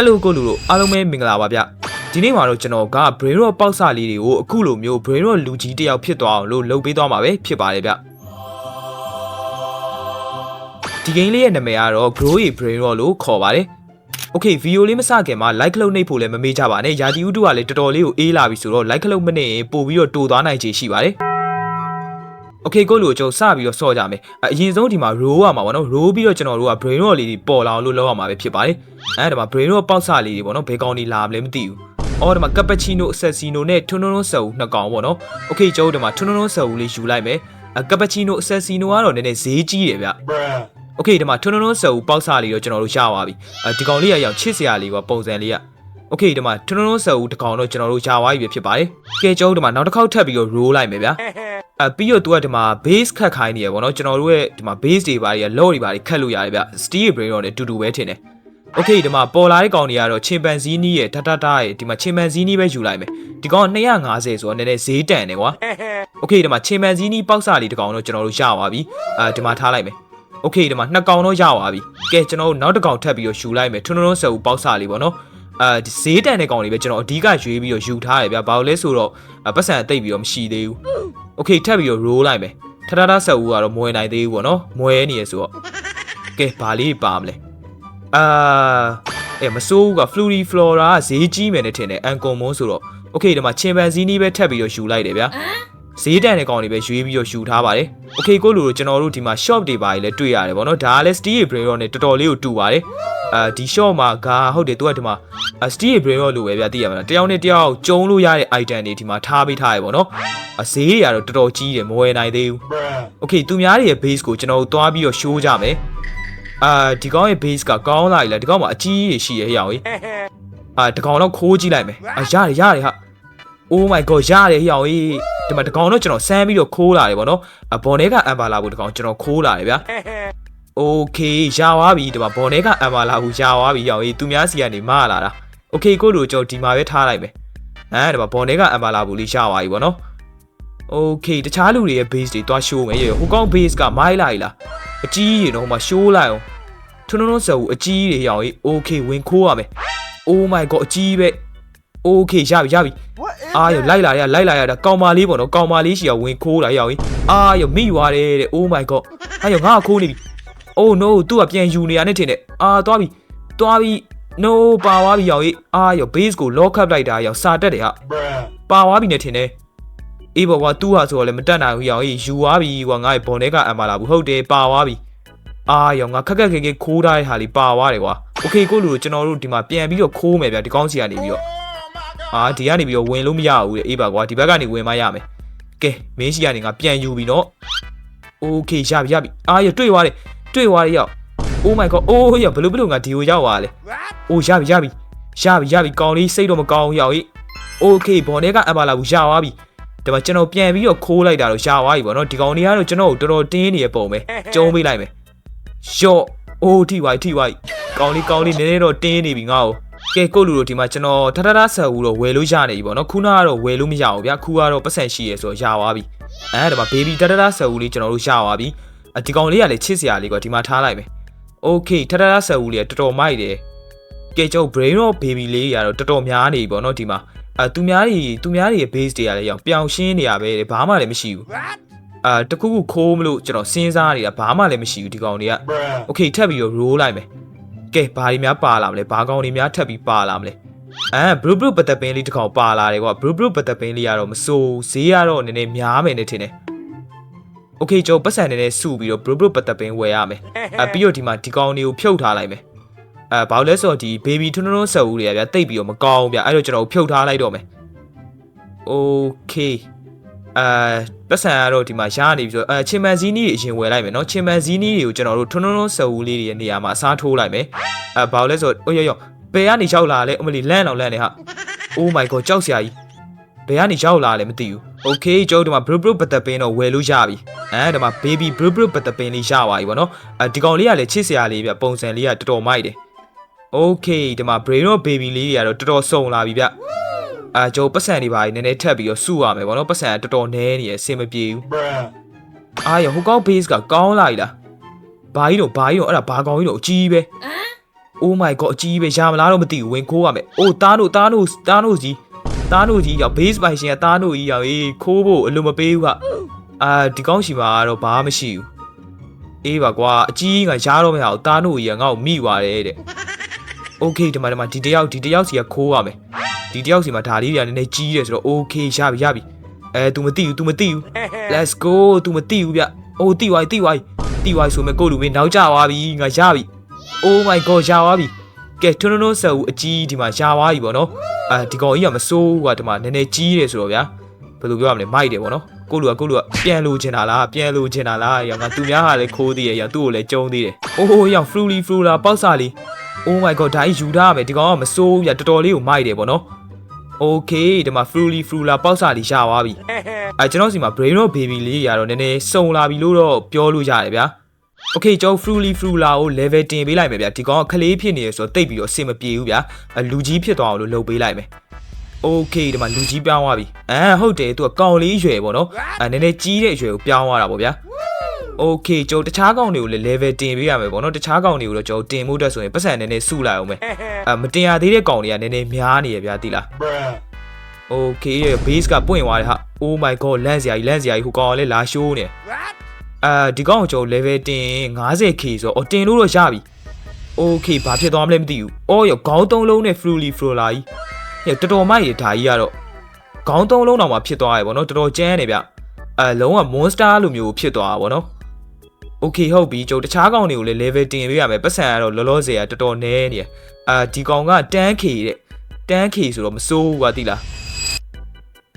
Hello ကိုလူတို့အားလုံးပဲမင်္ဂလာပါဗျဒီနေ့မှာတော့ကျွန်တော်က Brain Rot ပေါက်စလေးတွေကိုအခုလိုမျိုး Brain Rot လူကြီးတစ်ယောက်ဖြစ်သွားအောင်လို့လုပ်ပေးသွားမှာပဲဖြစ်ပါတယ်ဗျဒီ game လေးရဲ့နာမည်ကတော့ Grow a Brain Rot လို့ခေါ်ပါတယ် Okay ဗီဒီယိုလေးမစခင်မှာ like လုပ်နေဖို့လည်းမမေ့ကြပါနဲ့ယာတီဥတုကလည်းတော်တော်လေးကိုအေးလာပြီဆိုတော့ like လုပ်မနေရင်ပို့ပြီးတော့တိုးသွားနိုင်ခြေရှိပါတယ် Okay ကိုလူကိုကျွန်တော်စပြီးတော့ဆော့ကြမယ်အအရင်ဆုံးဒီမှာ row ရမှာပေါ့နော် row ပြီးတော့ကျွန်တော်တို့က brain rot လေးတွေပေါ်လာအောင်လို့လုပ်ရမှာပဲဖြစ်ပါတယ်အဲဒီမှာ brain rot ပေါက်စလေးတွေပေါ့နော်ဘယ်ကောင်တွေလာမလဲမသိဘူးအော်ဒီမှာ cappuccino assassino နဲ့ tonono ဆာဦးနှစ်ကောင်ပေါ့နော် Okay ကျွန်တော်တို့ဒီမှာ tonono ဆာဦးလေးယူလိုက်မယ်အ cappuccino assassino ကတော့နည်းနည်းဈေးကြီးတယ်ဗျ โอเคဒီမှာထွန်းထွန်းထွန်းဆာဦးပေါက်စားလေးတော့ကျွန်တော်တို့ရပါပြီအဲဒီကောင်လေးရအောင်ချစ်စရာလေးကပုံစံလေးကโอเคဒီမှာထွန်းထွန်းထွန်းဆာဦးတစ်ကောင်တော့ကျွန်တော်တို့ရပါပြီဖြစ်ပါတယ်ကဲကျွန်တော်တို့ဒီမှာနောက်တစ်ခေါက်ထပ်ပြီးတော့ roll လိုက်မယ်ဗျာ အဲပြီးတော့သူကဒီမှာ base ခတ်ခိုင်းနေရပေါ့နော်ကျွန်တော်တို့ရဲ့ဒီမှာ base တွေပါတွေ low တွေပါတွေခတ်လို့ရတယ်ဗျ steel brain တော့လည်းတူတူပဲထင်တယ်โอเคဒီမှာပေါ်လာတဲ့ကောင်တွေကတော့ချင်ပန်ဇီနီးရဲ့တတတရဲ့ဒီမှာချင်ပန်ဇီနီးပဲယူလိုက်မယ်ဒီကောင်က250ဆိုတော့နည်းနည်းဈေးတန်တယ်ကွာโอเคဒီမှာချင်ပန်ဇီနီးပေါက်စားလေးတစ်ကောင်တော့ကျွန်တော်တို့ရပါပြီအဲဒီမှာထားလိုက်မယ် โอเคဒီမှာနှစ်ကောင်တော့ရပါပြီကဲကျွန်တော်တို့နောက်တစ်ကောင်ထပ်ပြီးတော့ယူလိုက်မယ်ထွန်းထွန်းထွန်းဆယ်ဦးပေါက်စားလေးပေါ့နော်အဲဒီဈေးတန်တဲ့ကောင်လေးပဲကျွန်တော်အဓိကရွေးပြီးတော့ယူထားတယ်ဗျဘာလို့လဲဆိုတော့အာပတ်စံအသိပ်ပြီးတော့မရှိသေးဘူး โอเคထပ်ပြီးတော့ roll လိုက်မယ်ထထထဆယ်ဦးကတော့မွေနိုင်သေးဘူးပေါ့နော်မွေနေရဆိုတော့ကဲဘာလေးပါမလဲအာအဲမစိုးဘူးက Flurry Flora ကဈေးကြီးမယ်နဲ့ထင်တယ်အန်ကွန်မွန်ဆိုတော့โอเคဒီမှာချင်ပန်ဇီနီးပဲထပ်ပြီးတော့ယူလိုက်တယ်ဗျာ ဈေးတန်တဲ့ကောင်တွေပဲရွေးပြီးတော့ယူထားပါတယ်။ Okay ကိုလူတို့ကျွန်တော်တို့ဒီမှာ shop တွေပါလည်းတွေ့ရတယ်ဗောနော်။ဒါကလည်း Steel Brain Rot နဲ့တော်တော်လေးကိုတူပါတယ်။အာဒီ shop မှာကဟုတ်တယ်သူကဒီမှာ Steel Brain Rot လို့ပဲဗျာသိရမှာလား။တယောက်နဲ့တယောက်ကျုံလို့ရတဲ့ item တွေဒီမှာထားပေးထားရဗောနော်။အဈေးတွေကတော့တော်တော်ကြီးတယ်မဝယ်နိုင်သေးဘူး။ Okay သူများတွေရဲ့ base ကိုကျွန်တော်တို့သွားပြီးတော့ show ကြမယ်။အာဒီကောင်ရဲ့ base ကကောင်းလာပြီလားဒီကောင်မှာအကြီးကြီးရှိရဲ့ဟဲ့အောင်ကြီး။အာဒီကောင်တော့ခိုးကြည့်လိုက်မယ်။အာရတယ်ရတယ်ဟာ။ Oh my god ရတယ်ဟိအောင်ကြီးဒီမှာတကောင်တော့ကျွန်တော်ဆမ်းပြီးတော့ခိုးလာတယ်ဗောနော်အဘော်ထဲကအမ်ဘာလာဘူးတကောင်ကျွန်တော်ခိုးလာတယ်ဗျာ Okay ရပါပြီဒီမှာဘော်ထဲကအမ်ဘာလာဘူးရပါပြီဟိအောင်ကြီးသူများစီကနေမလာတာ Okay ကိုတို့ကျွန်တော်ဒီမှာပဲထားလိုက်မယ်အဲဒါပေမဲ့ဘော်ထဲကအမ်ဘာလာဘူးလေးရပါပြီဗောနော် Okay တခြားလူတွေရဲ့ base တွေတွားရှိုးမယ်ရေဟိုကောင် base ကမိုင်းလိုက်လားအကြီးရေတော့ဟိုမှာရှိုးလိုက်အောင်ထွန်းထွန်းဆော်ဦးအကြီးတွေရောင်ကြီး okay ဝင်ခိုးရမယ် oh my god အကြီးပဲ okay ရပြီရပြီ အာရလိုက်လာရလိုက်လာရတာကောင်မလေးပေါ့နော်ကောင်မလေးရှီကဝင်ခိုးလာရောက်ရင်အာရမိရွာတယ်တဲ့ oh my god အာရငါခိုးနေပြီ oh no သူကပြန်ယူနေရနဲ့ထင်တယ်အာသွားပြီသွားပြီ no ပါသွားပြီရောက်ရင်အာရ base ကို lock up လိုက်တာရောက်စာတက်တယ်ဟာပါသွားပြီနဲ့ထင်တယ်အေးဘောကွာသူ့ဟာဆိုတော့လည်းမတက်နိုင်ဘူးရောက်ရင်ယူသွားပြီကွာငါ့ဘော်နဲကအမ်မာလာဘူးဟုတ်တယ်ပါသွားပြီအာရောငါခက်ခက်ခဲခဲခိုးထားတဲ့ဟာလေးပါသွားတယ်ကွာโอเคကိုလူကျွန်တော်တို့ဒီမှာပြန်ပြီးတော့ခိုးမယ်ဗျဒီကောင်းစီကနေပြီးတော့ အာဒီကနေပြီးတော့ဝင်လို့မရဘူးတဲ့အေးပါကွာဒီဘက်ကနေဝင်မရမယ်ကဲမင်းရှိကနေငါပြန်ယူပြီနော်โอเคရပြီရပြီအာရတွေ့သွားတယ်တွေ့သွားတယ်ရောက် Oh my god အိုးရဘလို့ဘလို့ငါဒီကိုရောက်သွားလဲအိုးရပြီရပြီရပြီရပြီကောင်းလေးစိတ်တော့မကောင်းရောက်ဟိโอเคဘော်နဲကအမလာဘူးရသွားပြီဒါမှကျွန်တော်ပြန်ပြီးတော့ခိုးလိုက်တာတော့ရသွားပြီဗောနော်ဒီကောင်တွေကတော့ကျွန်တော်ကိုတော်တော်တင်းနေရပုံပဲကျုံးပေးလိုက်မယ်ရော့အိုးထိပါထိပါကောင်းလေးကောင်းလေးနည်းနည်းတော့တင်းနေပြီငါ့ကို ကဲကိုလူတို့ဒီမှာကျွန်တော်ထထထဆယ်ဦးတော့ဝယ်လို့ရနေပြီပေါ့နော်ခုနကတော့ဝယ်လို့မရဘူးဗျာခုကတော့ပတ်စံရှိရဲဆိုတော့ရသွားပြီအဲဒီမှာ baby ထထထဆယ်ဦးလေးကျွန်တော်တို့ရသွားပြီအဒီကောင်လေးကလည်းချစ်စရာလေးကွာဒီမှာထားလိုက်မယ် okay ထထထဆယ်ဦးလေးကတော်တော်မိုက်တယ်ကဲကျုပ် brain rot baby လေးကတော့တော်တော်များနေပြီပေါ့နော်ဒီမှာအဲသူများတွေသူများတွေရဲ့ base တွေကလည်းရောင်ပြောင်ရှင်းနေရပဲတဲ့ဘာမှလည်းမရှိဘူးအာတခုခုခိုးမလို့ကျွန်တော်စဉ်းစားနေတာဘာမှလည်းမရှိဘူးဒီကောင်တွေက okay ထပ်ပြီးတော့ roll လိုက်မယ် ကဲဘာတွေများပါလာမလဲဘာကောင်တွေများထပ်ပြီးပါလာမလဲအဲဘရူဘရူပတပင်းလေးတစ်ကောင်ပါလာတယ်ကွာဘရူဘရူပတပင်းလေးကတော့မစိုးဈေးကတော့နည်းနည်းများမယ်နဲ့ထင်တယ်โอเคကျွန်တော်ပတ်စံနည်းနည်းစုပြီးတော့ဘရူဘရူပတပင်းဝယ်ရမယ်အဲပြီးတော့ဒီမှာဒီကောင်တွေကိုဖြုတ်ထားလိုက်မယ်အဲဘာလို့လဲဆိုတော့ဒီ baby ထွန်းထွန်းထွန်းဆက်ဦးတွေကဗျာတိတ်ပြီးတော့မကောင်းဘူးဗျာအဲ့တော့ကျွန်တော်ဖြုတ်ထားလိုက်တော့မယ်โอเค အာပတ်စံကတော့ဒီမှာရနေပြီးတော့အဲချင်မန်ဇီနီတွေအရင်ဝယ်လိုက်မယ်နော်ချင်မန်ဇီနီတွေကိုကျွန်တော်တို့ထွန်းထွန်းထွန်းဆအူလေးတွေရဲ့နေရာမှာအစားထိုးလိုက်မယ်အဲဘာလို့လဲဆိုတော့ရောရောဘယ်ကနေရောက်လာလဲအမလီလန့်အောင်လန့်နေဟာ Oh my god ကြောက်စရာကြီးဘယ်ကနေရောက်လာလဲမသိဘူး။ Okay ကျုပ်ဒီမှာ blue blue ပသက်ပင်တော့ဝယ်လို့ရပြီ။အဲဒီမှာ baby blue blue ပသက်ပင်လေးရပါပြီဗောနော်။အဲဒီကောင်လေးကလည်းချစ်စရာလေးဗျပုံစံလေးကတော်တော်မိုက်တယ်။ Okay ဒီမှာ brain တော့ baby လေးတွေကတော့တော်တော်စုံလာပြီဗျ။ အာကျုပ်ပတ်စံတွေပါနည်းနည်းထပ်ပြီးတော့စုရမယ်ဗောနော်ပတ်စံကတော်တော်နည်းနေရအဆင်မပြေဘူးအာရဟိုကောင် base ကကောင်းလာပြီလားဘာကြီးတော့ဘာကြီးတော့အဲ့ဒါဘာကောင်ကြီးတော့အကြီးပဲ Oh my god အကြီးကြီးပဲရမလားတော့မသိဘူးဝင်ခိုးရမယ်။ Oh တားတို့တားတို့တားတို့ကြီးတားတို့ကြီးရောက် base ပိုင်ရှင်ကတားတို့ကြီးရောက်အေးခိုးဖို့အလိုမပေးဘူးကအာဒီကောင်းရှိမှာတော့ဘာမှမရှိဘူး။အေးပါကွာအကြီးကြီးကရားတော့မရဘူးတားတို့ကြီးကငါ့ကိုမိသွားတယ်တဲ့။ Okay ဒီမှာဒီမှာဒီတယောက်ဒီတယောက်စီကခိုးရမယ်။ ဒီတယောက်စီမှာဒါလေးတွေကနည်းနည်းကြီးတယ်ဆိုတော့ Okay ရပြီရပြီ။အဲ तू မသိဘူး तू မသိဘူး Let's go तू မသိဘူးဗျ။ Oh တိသွားပြီတိသွားပြီတိသွားပြီဆိုမဲ့ကိုလူမင်းနောက်ကျသွားပြီငါရပြီ။ Oh my god ရသွားပြီ။ကဲထွန်းထွန်းထွန်းဆက်ဦးအကြီးဒီမှာရသွားပြီဗောနော်။အဲဒီကောင်ကြီးကမစိုးဘူးကွာဒီမှာနည်းနည်းကြီးတယ်ဆိုတော့ဗျာ။ဘယ်လိုပြောရမလဲမိုက်တယ်ဗောနော်။ကိုလူကကိုလူကပြန်လိုချင်တာလားပြန်လိုချင်တာလား။ရောငါသူများဟာလည်းခိုးသေးရဲ့ရောသူ့ကိုလည်းကျုံသေးတယ်။အိုးဟိုးရော fruity fruity ပေါက်စာလေး။ Oh my god ဒါကြီးယူထားရမယ်ဒီကောင်ကမစိုးဘူးဗျတော်တော်လေးကိုမိုက်တယ်ဗောနော်။ Okay ဒီမှာ fruity fruity ပေါက်စာလေးရသွားပြီ။အဲကျွန်တော်စီမှာ brain rot baby လေးရတော့နည်းနည်းစုံလာပြီလို့တော့ပြောလို့ရတယ်ဗျာ။ Okay ကျွန်တော် fruity fruity ကို level တင်ပေးလိုက်မယ်ဗျာဒီကောင်ကခလေးဖြစ်နေရဆိုတော့တိတ်ပြီးတော့အဆင်မပြေဘူးဗျာအလူကြီးဖြစ်သွားအောင်လို့လုပ်ပေးလိုက်မယ် Okay ဒီမှာလူကြီးပြောင်းသွားပြီအဲဟုတ်တယ်သူကကောင်လေးရွယ်ပေါ့နော်အဲနည်းနည်းကြီးတဲ့အရွယ်ကိုပြောင်းသွားတာပေါ့ဗျာ Okay ကျွန်တော်တခြားကောင်တွေကိုလည်း level တင်ပေးရမယ်ပေါ့နော်တခြားကောင်တွေကိုတော့ကျွန်တော်တင်မှုအတွက်ဆိုရင်ပတ်စံနည်းနည်းစုလိုက်အောင်မယ်အဲမတင်ရသေးတဲ့ကောင်တွေကနည်းနည်းများနေရဗျာတိလား Okay ရဲ့ base ကပွင့်သွားတယ်ဟာ Oh my god လန့်စရာကြီးလန့်စရာကြီးဟိုကောင်ကလည်းလာရှိုးနေအာဒီကောင်ကိုကျွန်တော် level တင် 50k ဆိုတော့အော်တင်လို့တော့ရပြီ Okay ဘာဖြစ်သွားမလဲမသိဘူးအော်ရောခေါင်းသုံးလုံးနဲ့ fruity flower ကြီးဟဲ့တော်တော်မိုက်ရဒါကြီးကတော့ခေါင်းသုံးလုံးတော့မှဖြစ်သွားရယ်ဗောနော်တော်တော်ကျန်းနေဗျအဲလုံးဝ monster လိုမျိုးဖြစ်သွားတာဗောနော် Okay ဟုတ်ပြီကျွန်တော်တခြားကောင်တွေကိုလည်း level တင်ပေးရမယ်ပတ်စံကတော့လောလောဆယ်ကတော်တော်နည်းနေတယ်အာဒီကောင်က 10k တဲ့ 10k ဆိုတော့မစိုးဘူးကွာတိလား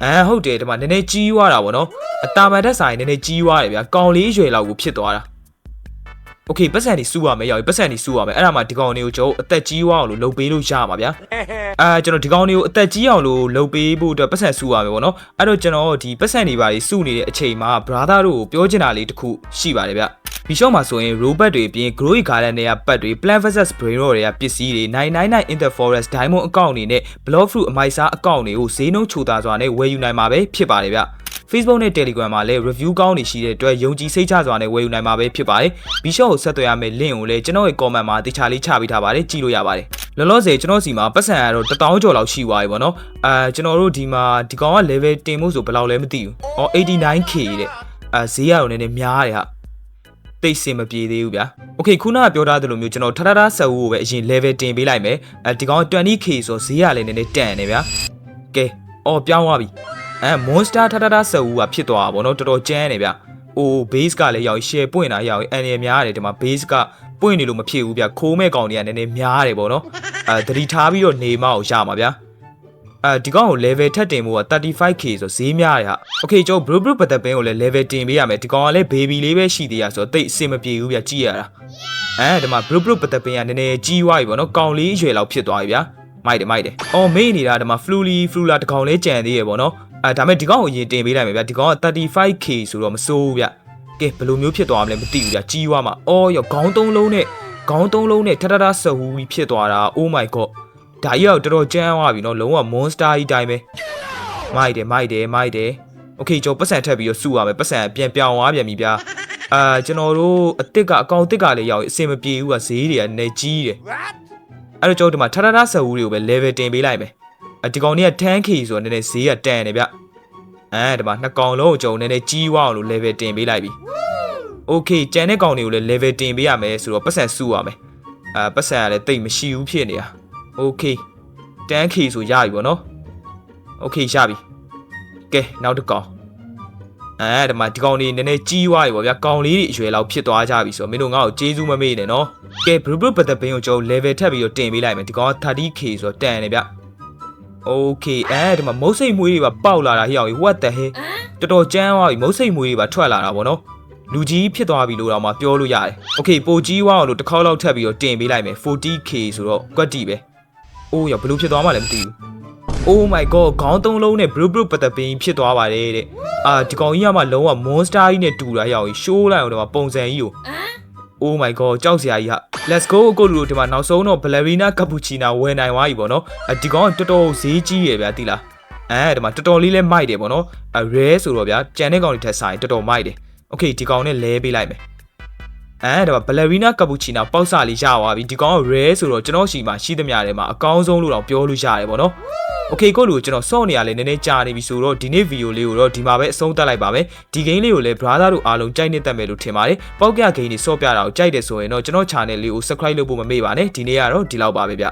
အဲဟုတ်တယ်ဒီမှာနည်းနည်းကြီးသွားတာဗောနော်အတာမန်တက်ဆိုင်နည်းနည်းကြီးသွားတယ်ဗျာကောင်လေးရွယ်လောက်ကိုဖြစ်သွားတာโอเคပတ်စံနေစူးရမယ်ရောက်ပြီပတ်စံနေစူးရမယ်အဲ့ဒါမှဒီကောင်တွေကိုကျွန်တော်အသက်ကြီးသွားအောင်လို့လုပ်ပေးလို့ရမှာဗျာအာကျွန်တော်ဒီကောင်တွေကိုအသက်ကြီးအောင်လို့လုပ်ပေးဖို့အတွက်ပတ်စံစူးရမယ်ဗောနော်အဲ့တော့ကျွန်တော်ဒီပတ်စံတွေပါလေးစူးနေတဲ့အချိန်မှာ brother တို့ကိုပြောချင်တာလေးတစ်ခုရှိပါတယ်ဗျ ဒီရှော့မှာဆိုရင် robot တွေအပြင် grow garden တွေကပတ်တွေ plant versus brain rot တွေကပစ္စည်းတွေ999 in the forest diamond အကောင့်တွေနဲ့ block fruit အမိုက်စားအကောင့်တွေကိုဈေးနှုန်းချိုသာစွာနဲ့ဝယ်ယူနိုင်မှာပဲဖြစ်ပါတယ်ဗျ Facebook နဲ့ Telegram မှာလည်း review ကောင်းနေရှိတဲ့အတွက်ယုံကြည်စိတ်ချစွာနဲ့ဝယ်ယူနိုင်မှာပဲဖြစ်ပါတယ်။ Bishop ကိုဆက်သွယ်ရမယ့် link ကိုလည်းကျွန်တော်ရဲ့ comment မှာတခြားလေးချပေးထားပါတယ်ကြည့်လို့ရပါတယ်။လောလောဆယ်ကျွန်တော်စီမှာပတ်စံကတော့1000ကျော်လောက်ရှိသွားပြီပေါ့နော်။အာကျွန်တော်တို့ဒီမှာဒီကောင်က level တင်မှုဆိုဘယ်လောက်လဲမသိဘူး။အော် 89k တဲ့။အာဈေးကတော့နည်းနည်းများတယ်ဟာ။ တိတ်စင်မပြေသေးဘူးဗျာ။ Okay ခုနကပြောထားသလိုမျိုးကျွန်တော်ထထထဆက်ဦးကိုပဲအရင် level တင်ပေးလိုက်မယ်။အဲဒီကောင် 20k ဆိုဈေးကလည်းနည်းနည်းတန်နေဗျာ။ကဲအော်ပြောင်းသွားပြီ။အဲ monster ထထထဆက်ဦးကဖြစ်သွားတာဗောနော်တော်တော်ကျန်းနေဗျ။အိုး base ကလည်းရောက် share ပွင့်တာရောက်အန်ရများတယ်ဒီမှာ base ကပွင့်နေလို့မဖြစ်ဘူးဗျ။ခိုးမဲ့ကောင်တွေကနည်းနည်းများတယ်ဗောနော်။အဲသတိထားပြီးတော့နေမအောင်ရမှာဗျာ။ အဲဒီကောင်ကို level ထပ်တင်ဖို့က 35k ဆိုဈေးများတယ်ဟာ။ Okay ကျွန်တော် bro bro ပတ်သက်ပင်းကိုလည်း level တင်ပေးရမယ်။ဒီကောင်ကလည်း baby လေးပဲရှိသေးရဆိုတော့တိတ်အဆင်မပြေဘူးဗျကြည့်ရတာ။အဲဒီမှာ bro bro ပတ်သက်ပင်းကနည်းနည်းကြီးသွားပြီဗောနော်။ကောင်လေးအရွယ်လောက်ဖြစ်သွားပြီဗျာ။မိုက်တယ်မိုက်တယ်။အော်မေးနေတာဒီမှာ fluli flula တကောင်လေးကြံသေးရဗောနော်။အဲဒါမဲ့ဒီကောင်ကိုအရင်တင်ပေးလိုက်မယ်ဗျာ။ဒီကောင်က 35k ဆိုတော့မစိုးဘူးဗျ။ကဲဘယ်လိုမျိုးဖြစ်သွားမလဲမသိဘူးဗျာကြီးသွားမှာ။အော်ရောခေါင်းသုံးလုံးနဲ့ခေါင်းသုံးလုံးနဲ့ထထထဆဟူပြီးဖြစ်သွားတာ။ Oh my god ။ ဒါကြီးကတော့တော်တော်ကြမ်းသွားပြီနော်။လုံးဝ monster ကြီးတိုင်းပဲ။မိုက်တယ်မိုက်တယ်မိုက်တယ်။ Okay ကျွန်တော်ပတ်စံထပ်ပြီးတော့စုရမယ်ပတ်စံပြန်ပြောင်းသွားပြန်ပြီဗျာ။အာကျွန်တော်တို့အစ်စ်ကအကောင်အစ်စ်ကလည်းရောက်အဆင်မပြေဘူးကဈေးတွေကနည်းကြီးတယ်။အဲ့တော့ကျွန်တော်ဒီမှာထထထဆဟူတွေကိုပဲ level တင်ပေးလိုက်မယ်။အဒီကောင်တွေက 10k ဆိုတော့နည်းနည်းဈေးကတန်တယ်ဗျ။အဲဒီမှာနှစ်ကောင်လုံးကိုကျွန်တော်နည်းနည်းကြီးဝအောင်လို့ level တင်ပေးလိုက်ပြီ။ Okay ကြံတဲ့ကောင်တွေကိုလည်း level တင်ပေးရမယ်ဆိုတော့ပတ်စံစုရမယ်။အာပတ်စံကလည်းတိတ်မရှိဘူးဖြစ်နေတာ။ Okay 10k ဆိုရပြီဗောနော်။ Okay ရပြီ။ကဲနောက်တစ်ကောင်အဲဒီမှာဒီကောင်လေးနည်းနည်းကြီးသွားပြီဗောဗျာကောင်လေးတွေအရွယ်လောက်ဖြစ်သွားကြပြီဆိုတော့မင်းတို့ငါ့ကိုကျေးဇူးမမေ့နဲ့နော်ကဲ blue blue ပတ်သက်ပင်းကိုကျွန်တော် level ထပ်ပြီးတော့တင်ပေးလိုက်မယ်ဒီကောင်က 30k ဆိုတော့တန်နေဗျ Okay အဲဒီမှာမုတ်စိတ်မွေးတွေပါပေါက်လာတာဟိအောင် what the hell တော်တော်ကြမ်းသွားပြီမုတ်စိတ်မွေးတွေပါထွက်လာတာဗောနော်လူကြီးဖြစ်သွားပြီလို့တော့မှပြောလို့ရတယ်။ Okay ပိုကြီးဝအောင်လို့တစ်ခေါက်လောက်ထပ်ပြီးတော့တင်ပေးလိုက်မယ် 40k ဆိုတော့ကွက်တီပဲ။ အိုးရဘလို့ဖြစ်သွားမှလည်းမသိဘူး။ Oh my god ခေါင်းသုံးလုံးနဲ့ blue blue ပတ်သက်ပင်းဖြစ်သွားပါတယ်တဲ့။အာဒီကောင်ကြီးကမှလုံးဝ monster ကြီးနဲ့တူတာရောက်ရင်ရှိုးလိုက်အောင်တော့ပုံစံကြီးကို Oh my god ကြောက်စရာကြီးဟာ Let's go ကိုလူတို့ဒီမှာနောက်ဆုံးတော့ ballerina cappuccino ဝယ်နိုင်သွားပြီပေါ့နော်။အဒီကောင်ကတော်တော်ဈေးကြီးရယ်ဗျာတိလား။အဲဒီမှာတော်တော်လေးလဲမိုက်တယ်ပေါ့နော်။အဲ rare ဆိုတော့ဗျာကြံတဲ့ကောင်တွေထက်ဆိုင်တော်တော်မိုက်တယ်။ Okay ဒီကောင်နဲ့လဲပေးလိုက်မယ် အဲဒါဘလက်ရီနာကပူချီနာပေါက်စာလေးရပါပြီဒီကောင်က rare ဆိုတော့ကျွန်တော်ရှိမှရှိသမျှတွေမှာအကောင်းဆုံးလို့တော့ပြောလို့ရတယ်ပေါ့နော် Okay ကိုလူကျွန်တော်ဆော့နေရလဲနည်းနည်းကြာနေပြီဆိုတော့ဒီနေ့ဗီဒီယိုလေးကိုတော့ဒီမှာပဲအဆုံးသတ်လိုက်ပါမယ်ဒီ game လေးကိုလည်း brother တို့အားလုံးကြိုက်နေတတ်မယ်လို့ထင်ပါတယ်ပေါက်က game တွေဆော့ပြတာကိုကြိုက်တယ်ဆိုရင်တော့ကျွန်တော် channel လေးကို subscribe လုပ်ဖို့မမေ့ပါနဲ့ဒီနေ့ကတော့ဒီလောက်ပါပဲဗျ